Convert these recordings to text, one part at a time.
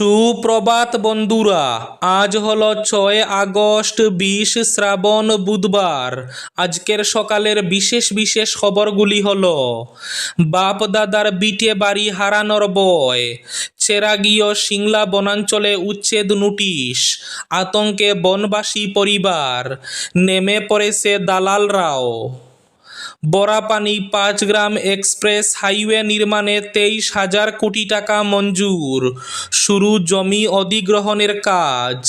সুপ্রভাত বন্ধুরা, আজ হলো ছয় আগস্ট বিশ শ্রাবণ বুধবার। আজকের সকালের বিশেষ বিশেষ খবরগুলি হল বাপ দাদার বিটে বাড়ি হারানোর বয়, চেরাগীয় সিংলা বনাঞ্চলে উচ্ছেদ নোটিশ, আতঙ্কে বনবাসী পরিবার, নেমে পড়েছে দালালরাও বরাপানি পাঁচ গ্রাম এক্সপ্রেস হাইওয়ে নির্মাণে তেইশ হাজার কোটি টাকা মঞ্জুর। শুরু জমি অধিগ্রহণের কাজ।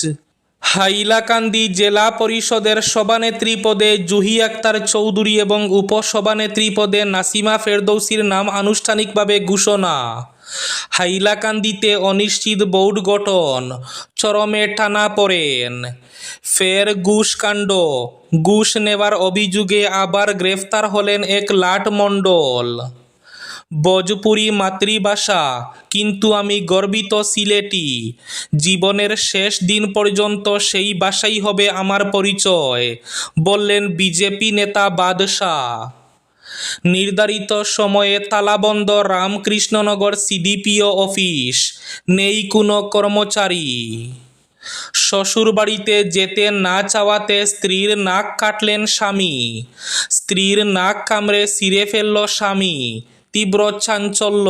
হাইলাকান্দি জেলা পরিষদের সভানেত্রী পদে জুহি আক্তার চৌধুরী এবং উপসভানেত্রী পদে নাসিমা ফেরদৌসির নাম আনুষ্ঠানিকভাবে ঘোষণা। হাইলাকান্দিতে অনিশ্চিত বোর্ড গঠন, চরমে টানা পড়েন। ফের ঘুষকাণ্ড ঘুষ নেওয়ার অভিযোগে আবার গ্রেফতার হলেন এক লাট মণ্ডল। ভোজপুরি মাতৃভাষা, কিন্তু আমি গর্বিত সিলেটি। জীবনের শেষ দিন পর্যন্ত সেই ভাষাই হবে আমার পরিচয়, বললেন বিজেপি নেতা বাদশাহ। নির্ধারিত সময়ে তালাবন্ধ রামকৃষ্ণনগর সিডিপিও অফিস, নেই কোনো কর্মচারী। শ্বশুরবাড়িতে যেতে না চাওয়াতে স্ত্রীর নাক কাটলেন স্বামী। স্ত্রীর নাক কামড়ে ছিঁড়ে ফেলল স্বামী, তীব্র চাঞ্চল্য।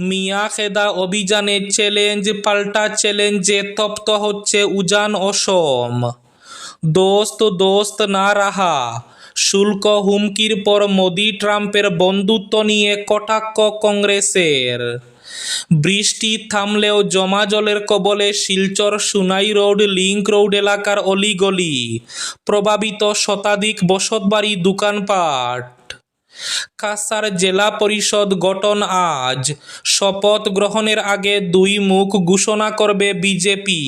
মিয়া খেদা অভিযানে চ্যালেঞ্জ পাল্টা চ্যালেঞ্জে তপ্ত হচ্ছে উজান অসম। দোস্ত দোস্ত, না রাহা। শুল্ক হুমকির পর মোদি ট্রাম্পের বন্ধুত্ব নিয়ে কটাক্ষ কংগ্রেসের। বৃষ্টি থামলেও জমা জলের কবলে Silchar Sunai road link road এলাকার অলিগলি প্রভাবিত শতাধিক বসতবাড়ি দোকানপাট। কাসার জেলা পরিষদ গঠন আজ। শপথ গ্রহণের আগে দুই মুখ ঘোষণা করবে বিজেপি।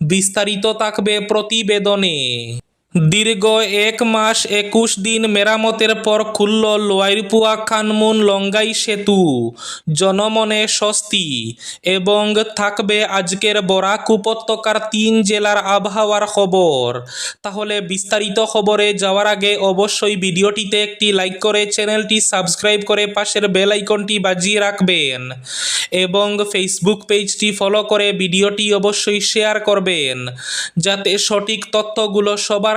বিস্তারিত থাকবে প্রতিবেদনে। দীর্ঘ এক মাস একুশ দিন মেরামতের পর খুলল লোয়াইরপুয়া খানমুন লঙ্গাই সেতু। জনমনে স্বস্তি এবং থাকবে আজকের বরাক উপত্যকার তিন জেলার আবহাওয়ার খবর। তাহলে বিস্তারিত খবরে যাওয়ার আগে অবশ্যই ভিডিওটিতে একটি লাইক করে চ্যানেলটি সাবস্ক্রাইব করে পাশের বেল আইকনটি বাজিয়ে রাখবেন এবং ফেসবুক পেজটি ফলো করে ভিডিওটি অবশ্যই শেয়ার করবেন। যাতে সঠিক তথ্যগুলো সবার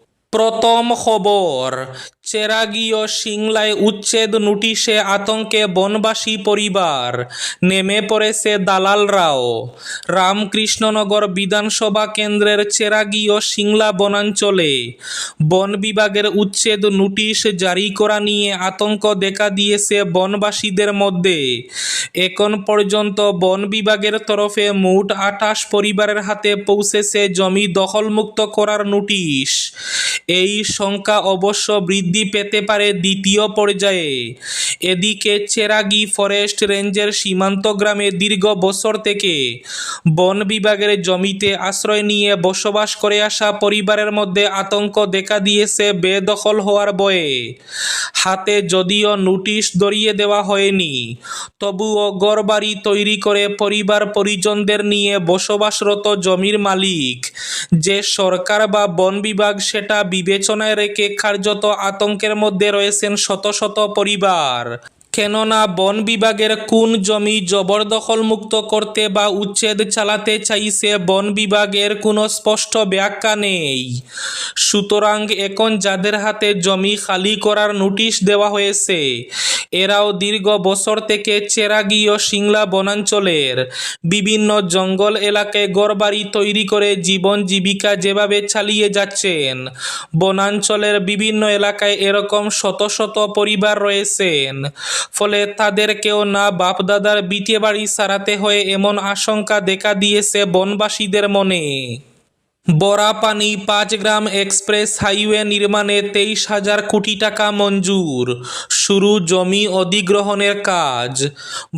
প্রথম খবর, চেরাগীয় সিংলায় উচ্ছেদ নোটিশে আতঙ্কে বনবাসী পরিবার, নেমে পড়েছে দালালরাও রামকৃষ্ণনগর বিধানসভা কেন্দ্রের চেরাগীয় সিংলা বনাঞ্চলে বন বিভাগের উচ্ছেদ নোটিশ জারি করা নিয়ে আতঙ্ক দেখা দিয়েছে বনবাসীদের মধ্যে। এখন পর্যন্ত বন বিভাগের তরফে মোট আঠাশ পরিবারের হাতে পৌঁছেছে জমি দখলমুক্ত করার নোটিশ। এই সংখ্যা অবশ্য বৃদ্ধি পেতে পারে দ্বিতীয় পর্যায়ে। এদিকে চেরাগি ফরেস্ট রেঞ্জের সীমান্ত গ্রামে দীর্ঘ বছর থেকে বন বিভাগের জমিতে আশ্রয় নিয়ে বসবাস করে আসা পরিবারের মধ্যে আতঙ্ক দেখা দিয়েছে বেদখল হওয়ার বয়ে। হাতে যদিও নোটিশ ধরিয়ে দেওয়া হয়নি, তবুও গড়বাড়ি তৈরি করে পরিবার পরিজনদের নিয়ে বসবাসরত জমির মালিক, যে সরকার বা বন বিভাগ সেটা বিবেচনায় রেখে কার্যত আতঙ্কের মধ্যে রয়েছেন শত শত পরিবার। কেননা বন বিভাগের কোন জমি জবরদখল মুক্ত করতে বা উচ্ছেদ চালাতে চাইছে বন বিভাগের কোনো স্পষ্ট ব্যাখ্যা নেই। সুতরাং এখন যাদের হাতে জমি খালি করার নোটিশ দেওয়া হয়েছে, এরাও দীর্ঘ বছর থেকে চেরাগীয় সিংলা বনাঞ্চলের বিভিন্ন জঙ্গল এলাকায় গড়বাড়ি তৈরি করে জীবন জীবিকা যেভাবে চালিয়ে যাচ্ছেন, বনাঞ্চলের বিভিন্ন এলাকায় এরকম শত শত পরিবার রয়েছেন। ফলে তাদেরকেও না, বাপদাদার বিটে বাড়ি সারাতে হয়ে এমন আশঙ্কা দেখা দিয়েছে বনবাসীদের মনে। বরাপানি পাঁচ গ্রাম এক্সপ্রেস হাইওয়ে নির্মাণে তেইশ হাজার কোটি টাকা মঞ্জুর। শুরু জমি অধিগ্রহণের কাজ।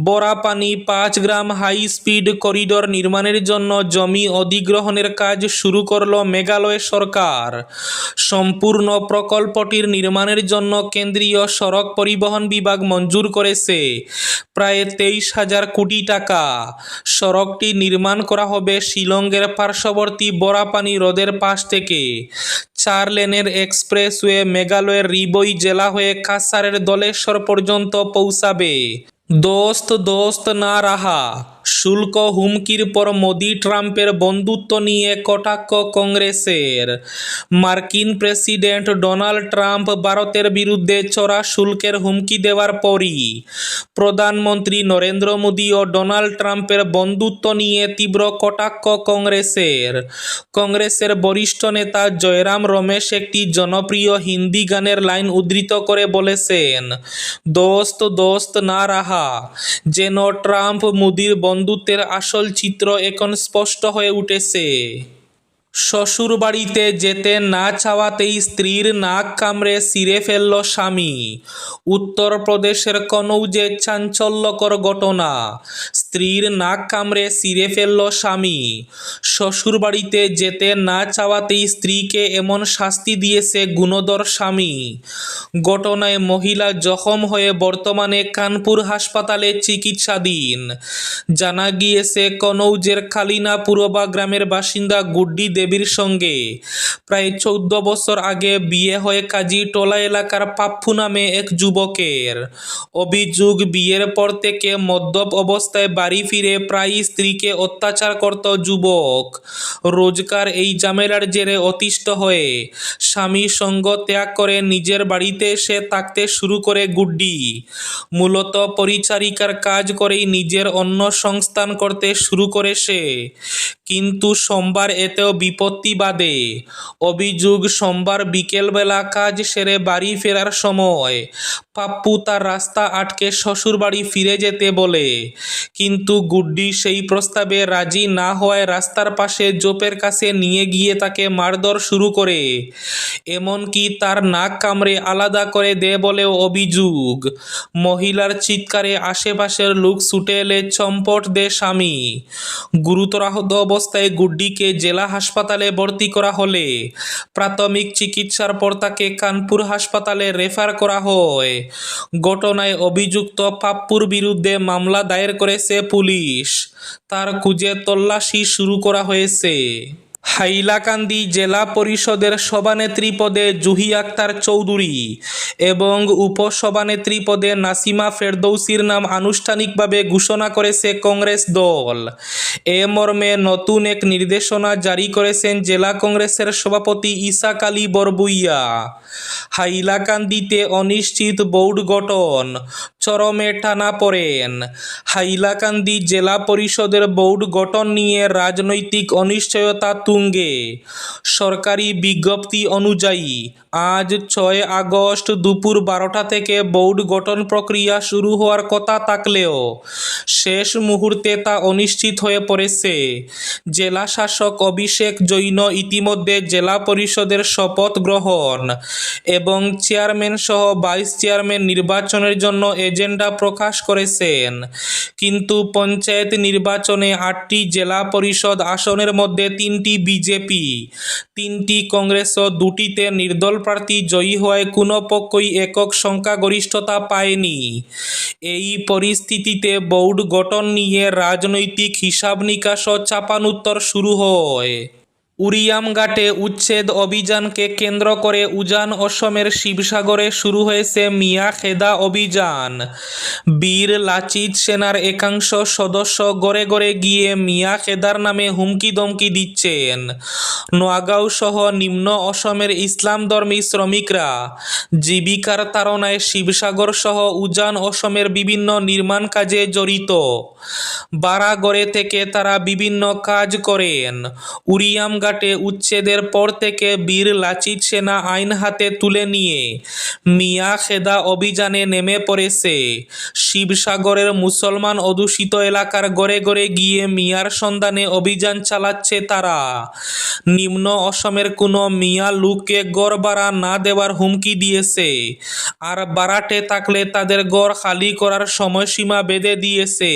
বরাপানি পাঁচ গ্রাম হাই স্পিড করিডোর নির্মাণের জন্য জমি অধিগ্রহণের কাজ শুরু করল মেঘালয় সরকার। সম্পূর্ণ প্রকল্পটির নির্মাণের জন্য কেন্দ্রীয় সড়ক পরিবহন বিভাগ মঞ্জুর করেছে। প্রায় তেইশ হাজার কোটি টাকা। সড়কটি নির্মাণ করা হবে শিলংয়ের পার্শ্ববর্তী বরাপানি হ্রদের পাশ থেকে। চার লেনের এক্সপ্রেসওয়ে মেঘালয়ের রিবই জেলা হয়ে কাসারের দলেশ্বর পর্যন্ত পৌঁছাবে। দোস্ত দোস্ত, না রাহা। শুল্ক হুমকির পর মোদি ট্রাম্পের বন্ধুত্ব নিয়ে কটাক্ষ কংগ্রেসের। মার্কিন প্রেসিডেন্ট ডোনাল্ড ট্রাম্প ভারতের বিরুদ্ধে চড়া শুল্কের হুমকি দেওয়ার পরই প্রধানমন্ত্রী নরেন্দ্র মোদী ও ডোনাল্ড ট্রাম্পের বন্ধুত্ব নিয়ে তীব্র কটাক্ষ কংগ্রেসের। কংগ্রেসের বরিষ্ঠ নেতা জয়রাম রমেশ একটি জনপ্রিয় হিন্দি গানের লাইন উদ্ধৃত করে বলেছেন, দোস্ত দোস্ত, না রাহা। যেন ট্রাম্প মোদির বন্ধুত্বের আসল চিত্র এখন স্পষ্ট হয়ে উঠেছে। শ্বশুরবাড়িতে যেতে না চাওয়াতেই স্ত্রীর নাক কামড়ে সিরে ফেলল স্বামী। উত্তরপ্রদেশের কনৌজে চাঞ্চল্যকর ঘটনা। স্ত্রীর নাক কামড়ে ছিঁড়ে ফেলল স্বামী। শ্বশুরবাড়িতে যেতে না চাওয়াতেই স্ত্রীকে এমন শাস্তি দিয়েছে গুণধর স্বামী। ঘটনায় মহিলা জখম হয়ে বর্তমানে কানপুর হাসপাতালে চিকিৎসাধীন। জানা গিয়েছে, কনৌজের কালিনা পুরবা গ্রামের বাসিন্দা গুড্ডি দেবীর সঙ্গে। প্রায় চৌদ্দ বছর আগে বিয়ে হয়ে কাজী টোলা এলাকার পাপ্পু নামে এক যুবকের। অভিযোগ, বিয়ের পর থেকে মদ্যপ অবস্থায় বাড়ি ফিরে প্রায়ই স্ত্রীকে অত্যাচার করত যুবক। রোজকার এই জামেলার জেরে অতিষ্ঠ হয়ে স্বামী সঙ্গ ত্যাগ করে নিজের বাড়িতে এসে থাকতে শুরু করে গুড্ডি। মূলত পরিচারিকার কাজ করেই নিজের অন্য সংস্থান করতে শুরু করে সে। কিন্তু সোমবার এতেও বিপত্তি বাদে অভিযোগ, সোমবার বিকেলবেলা কাজ সেরে বাড়ি ফেরার সময় পাপ্পু তার রাস্তা আটকে শ্বশুরবাড়ি ফিরে যেতে বলে। কিন্তু গুড্ডি সেই প্রস্তাবে রাজি না হওয়ায় রাস্তার পাশে জোপের কাছে নিয়ে গিয়ে তাকে মারধর শুরু করে। এমনকি তার নাক কামড়ে আলাদা করে দেয় বলেও অভিযোগ। মহিলার চিৎকারে আশেপাশের লোক ছুটে এলে চম্পট দে স্বামী। গুরুতর আহত অবস্থায় গুড্ডিকে জেলা হাসপাতালে ভর্তি করা হলে প্রাথমিক চিকিৎসার পর তাকে কানপুর হাসপাতালে রেফার করা হয়। ঘটনায় অভিযুক্ত পাপ্পুর বিরুদ্ধে মামলা দায়ের করেছে পুলিশ। তার খুঁজে তল্লাশি শুরু করা হয়েছে। হাইলাকান্দি জেলা পরিষদের সভানেত্রী পদে জুহি আক্তার চৌধুরী এবং উপসভানেত্রী পদে নাসিমা ফেরদৌসির নাম আনুষ্ঠানিকভাবে ঘোষণা করেছে কংগ্রেস দল। এ মর্মে নতুন এক নির্দেশনা জারি করেছেন জেলা কংগ্রেসের সভাপতি ইসাক আলী বরবুইয়া। হাইলাকান্দিতে অনিশ্চিত বোর্ড গঠন, চরমে টানা পড়েন। হাইলাকান্দি জেলা পরিষদের বোর্ড গঠন নিয়ে রাজনৈতিক অনিশ্চয়তা তুঙ্গে। সরকারি বিজ্ঞপ্তি অনুযায়ী, আজ ছয় আগস্ট দুপুর বারোটা থেকে বোর্ড গঠন প্রক্রিয়া শুরু হওয়ার কথা থাকলেও, শেষ মুহূর্তে তা অনিশ্চিত হয়ে পড়েছে। জেলা শাসক অভিষেক জৈন ইতিমধ্যে জেলা পরিষদের শপথ গ্রহণ এবং চেয়ারম্যান সহ ভাইস চেয়ারম্যান নির্বাচনের জন্য এজেন্ডা প্রকাশ করেছেন। কিন্তু পঞ্চায়েত নির্বাচনে আটটি জেলা পরিষদ আসনের মধ্যে তিনটি বিজেপি। তিনটি কংগ্রেস ও দুটিতে নির্দল প্রার্থী জয়ী হওয়ায় কোনো পক্ষই একক সংখ্যাগরিষ্ঠতা পায়নি। এই পরিস্থিতিতে বোর্ড গঠন নিয়ে রাজনৈতিক হিসাব নিকাশ ও চাপানুত্তর শুরু হয়। উরিয়ামঘাটে উচ্ছেদ অভিযানকে কেন্দ্র করে উজান অসমের শিবসাগরে শুরু হয়েছে মিয়া খেদা অভিযান। বীর লাচিত সেনার একাংশ সদস্য গড়ে গড়ে গিয়ে মিয়া খেদার নামে হুমকি দমকি দিচ্ছেন। নোয়াগাঁও সহ নিম্ন অসমের ইসলামধর্মী শ্রমিকরা, জীবিকার তাড়নায় শিবসাগর সহ উজান অসমের বিভিন্ন নির্মাণ কাজে জড়িত। বারাগড়ে থেকে তারা বিভিন্ন কাজ করেন। উরিয়ামঘাটে উচ্ছেদের পর থেকে বীর লাচিত সেনা আইন হাতে তুলে নিয়ে মিয়া খেদা অভিযানে নেমে পড়েছে। শিবসাগরের মুসলমান অধ্যুষিত এলাকার গড়ে গড়ে গিয়ে মিয়ার সন্ধানে অভিযান চালাচ্ছে তারা। নিম্ন অসমের কোনো মিয়া লোককে গড় বাড়া না দেওয়ার হুমকি দিয়েছে। আর বারাটে থাকলে তাদের গড় খালি করার সময়সীমা বেঁধে দিয়েছে।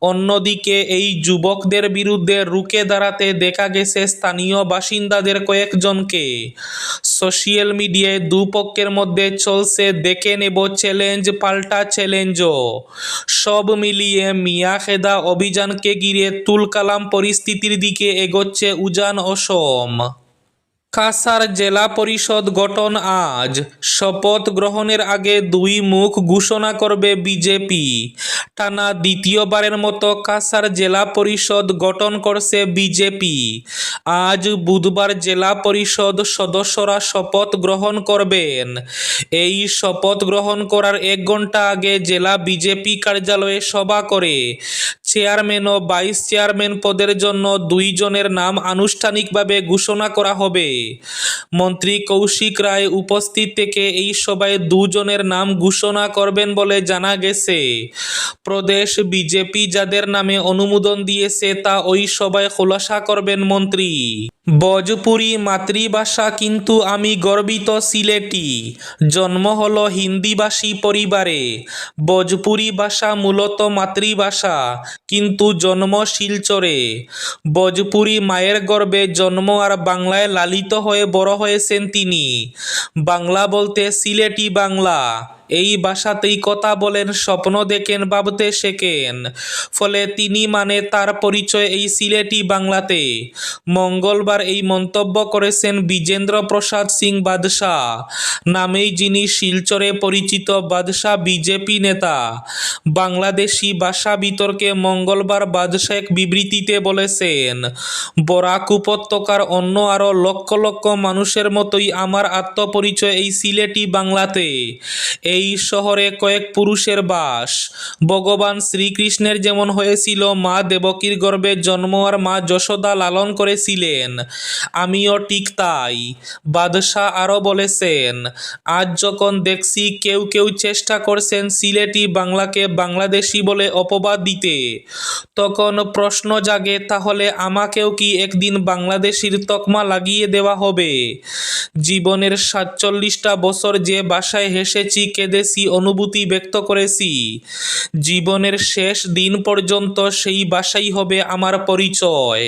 অন্যদিকে এই যুবকদের বিরুদ্ধে রুখে দাঁড়াতে দেখা গেছে স্থানীয় বাসিন্দাদের কয়েকজনকে। সোশিয়াল মিডিয়ায় দুপক্ষের মধ্যে চলছে দেখে নেব চ্যালেঞ্জ, পাল্টা চ্যালেঞ্জও। সব মিলিয়ে মিয়া খেদা অভিযানকে ঘিরে তুলকালাম পরিস্থিতির দিকে এগোচ্ছে উজান অসম। কাসার জেলা পরিষদ গঠন আজ। শপথ গ্রহণের আগে দুই মুখ ঘোষণা করবে বিজেপি। টানা দ্বিতীয়বারের মতো কাসার জেলা পরিষদ গঠন করছে বিজেপি। আজ বুধবার জেলা পরিষদ সদস্যরা শপথ গ্রহণ করবেন। এই শপথ গ্রহণ করার এক ঘণ্টা আগে জেলা বিজেপি কার্যালয়ে সভা করে চেয়ারম্যান ও ভাইস চেয়ারম্যান পদের জন্য দুইজনের নাম আনুষ্ঠানিকভাবে ঘোষণা করা হবে। মন্ত্রী কৌশিক রায় উপস্থিত থেকে এই সভায় দুজনের নাম ঘোষণা করবেন বলে জানা গেছে। প্রদেশ বিজেপি যাদের নামে অনুমোদন দিয়েছে তা ওই সভায় খোলাসা করবেন মন্ত্রী। ভোজপুরি মাতৃভাষা কিন্তু আমি গর্বিত সিলেটি। জন্ম হলো হিন্দিভাষী পরিবারে। ভোজপুরি ভাষা মূলত মাতৃভাষা, কিন্তু জন্ম শিলচরে। ভোজপুরি মায়ের গর্ভে জন্ম আর বাংলায় লালিত হয়ে বড় হয়েছেন তিনি। বাংলা বলতে সিলেটি বাংলা। এই ভাষাতেই কথা বলেন, স্বপ্ন দেখেন, ভাবতে শেখেন। ফলে তিনি মানে তার পরিচয় এই সিলেটি বাংলাতে। মঙ্গলবার এই মন্তব্য করেছেন বিজেন্দ্র প্রসাদ সিং বাদশাহ, নামেই যিনি শিলচরে পরিচিত বাদশাহ বিজেপি নেতা। বাংলাদেশি ভাষা বিতর্কে মঙ্গলবার বাদশাহ এক বিবৃতিতে বলেছেন, বরাক উপত্যকার অন্য আরও লক্ষ লক্ষ মানুষের মতোই আমার আত্মপরিচয় এই সিলেটি বাংলাতে। এই শহরে কয়েক পুরুষের বাস। ভগবান শ্রীকৃষ্ণের যেমন হয়েছিল, মা দেবকীর গর্ভে জন্ম আর মা যশোদা লালন করেছিলেন। আমিও ঠিক তাই। বাদশাহ আরও বলেছেন, আজ যখন দেখছি কেউ কেউ চেষ্টা করছেন সিলেটি বাংলাকে বাংলাদেশি বলে অপবাদ দিতে, তখন প্রশ্ন জাগে, তাহলে আমাকেও কি একদিন বাংলাদেশির তকমা লাগিয়ে দেওয়া হবে? জীবনের সাতচল্লিশটা বছর যে বাসায় হেসেছি কেঁদেছি অনুভূতি ব্যক্ত করেছি। জীবনের শেষ দিন পর্যন্ত সেই বাসাই হবে আমার পরিচয়।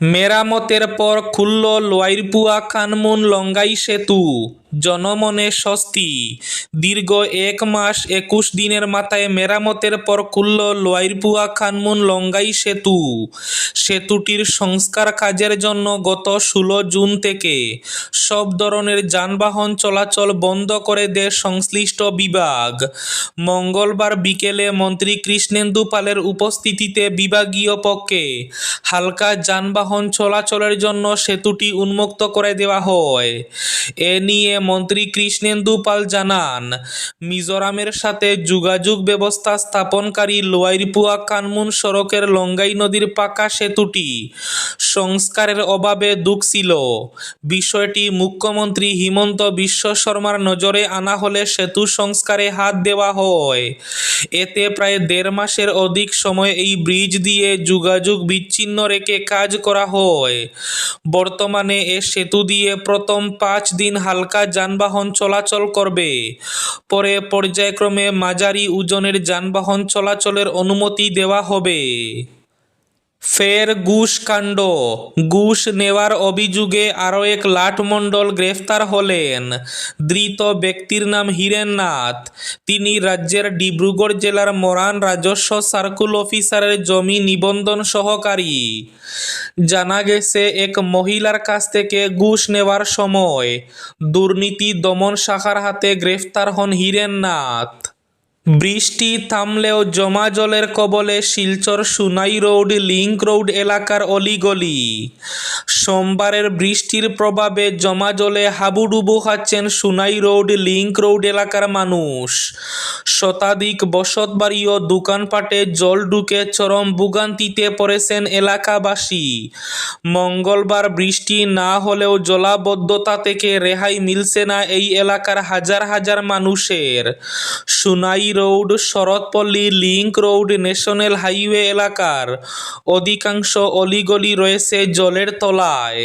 মেরামতের পর খুলল লোয়াইরপুয়া খানমুন লঙ্গাই সেতু। জনমনে স্বস্তি। দীর্ঘ এক মাস একুশ দিনের মাথায় মেরামতের পর খুলল লোয়াইরপুয়া খানমুন লঙ্গাই সেতু। সেতুটির সংস্কার কাজের জন্য গত ষোলো জুন থেকে সব ধরনের যানবাহন চলাচল বন্ধ করে দেয় সংশ্লিষ্ট বিভাগ। মঙ্গলবার বিকেলে মন্ত্রী কৃষ্ণেন্দু পালের উপস্থিতিতে বিভাগীয় পক্ষে হালকা যানবাহন চলাচলের জন্য সেতুটি উন্মুক্ত করে দেওয়া হয়। এ নিয়ে মন্ত্রী কৃষ্ণেন্দু পাল জানান, মিজোরামের সাথে যোগাযোগ ব্যবস্থা স্থাপনকারী লোয়াইরপুয়া কানমুন সড়কের লঙ্গাই নদীর পাকা সেতুটি সংস্কারের অভাবে দুঃখ ছিল। বিষয়টি মুখ্যমন্ত্রী হিমন্ত বিশ্ব শর্মার নজরে আনা হলে সেতু সংস্কারে হাত দেওয়া হয়। এতে প্রায় দেড় মাসের অধিক সময় এই ব্রিজ দিয়ে যোগাযোগ বিচ্ছিন্ন রেখে কাজ করা হয়। বর্তমানে এ সেতু দিয়ে প্রথম পাঁচ দিন হালকা যানবাহন চলাচল করবে। পরে পর্যায়ক্রমে মাঝারি ওজনের যানবাহন চলাচলের অনুমতি দেওয়া হবে। ফের ঘুষ কাণ্ড। ঘুষ নেওয়ার অভিযোগে আরও এক লাটমণ্ডল গ্রেফতার হলেন। ধৃত ব্যক্তির নাম হীরেন নাথ তিনি রাজ্যের ডিব্রুগড় জেলার মরান রাজস্ব সার্কুল অফিসারের জমি নিবন্ধন সহকারী। জানা গেছে, এক মহিলার কাছ থেকে ঘুষ নেওয়ার সময় দুর্নীতি দমন শাখার হাতে গ্রেফতার হন হীরেন নাথ বৃষ্টি থামলেও জমা জলের কবলে Silchar Sunai road link road এলাকার অলিগলি। সোমবারের বৃষ্টির প্রভাবে জমা জলে হাবুডুবু খাচ্ছেন সুনাই রোড লিংক রোড এলাকার মানুষ। শতাধিক বসতবাড়ি ও দোকানপাটে জল ঢুকে চরম ভোগান্তিতে পড়েছেন এলাকাবাসী। মঙ্গলবার বৃষ্টি না হলেও জলাবদ্ধতা থেকে রেহাই মিলছে না এই এলাকার হাজার হাজার মানুষের। Sunai road Sharatpalli link road national highway এলাকার অধিকাংশ অলিগলি রয়েছে জলের তলায়।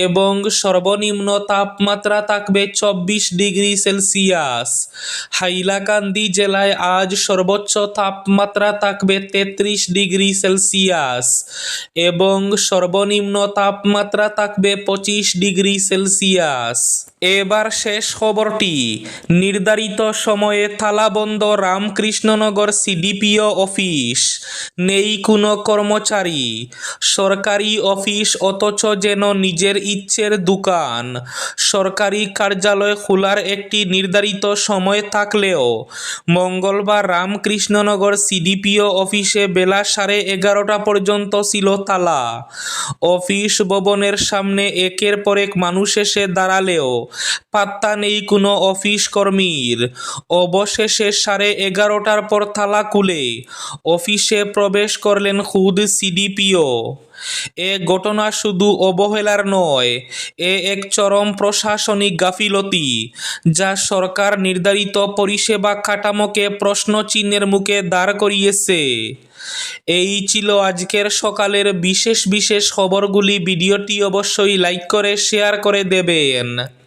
এবং সর্বনিম্ন তাপমাত্রা থাকবে চব্বিশ ডিগ্রি সেলসিয়াস। হাইলাকান্দি জেলায় আজ সর্বোচ্চ তাপমাত্রা থাকবে তেত্রিশ ডিগ্রি সেলসিয়াস এবং সর্বনিম্ন তাপমাত্রা থাকবে পঁচিশ ডিগ্রি সেলসিয়াস। এবার শেষ খবরটি। নির্ধারিত সময়ে তালাবন্ধ রামকৃষ্ণনগর সিডিপিও অফিস। নেই কোনো কর্মচারী। সরকারি অফিস অথচ যেন নিজের ইচ্ছের দোকান। সরকারি কার্যালয় খোলার একটি নির্ধারিত সময় থাকলেও মঙ্গলবার রামকৃষ্ণনগর সিডিপিও অফিসে বেলা সাড়ে এগারোটা পর্যন্ত ছিল তালা। অফিস ভবনের সামনে একের পর এক মানুষ এসে দাঁড়ালেও পাত্তা নেই কোনো অফিস কর্মীর। অবশেষে সাড়ে এগারোটার পর তালা খুলে অফিসে প্রবেশ করলেন খুদ সিডিপিও। এ ঘটনা শুধু অবহেলার নয়, এ এক চরম প্রশাসনিক গাফিলতি, যা সরকার নির্ধারিত পরিষেবা কাঠামোকে প্রশ্নচিহ্নের মুখে দাঁড় করিয়েছে। এই ছিল আজকের সকালের বিশেষ বিশেষ খবরগুলি। ভিডিওটি অবশ্যই লাইক করে, শেয়ার করে দেবেন।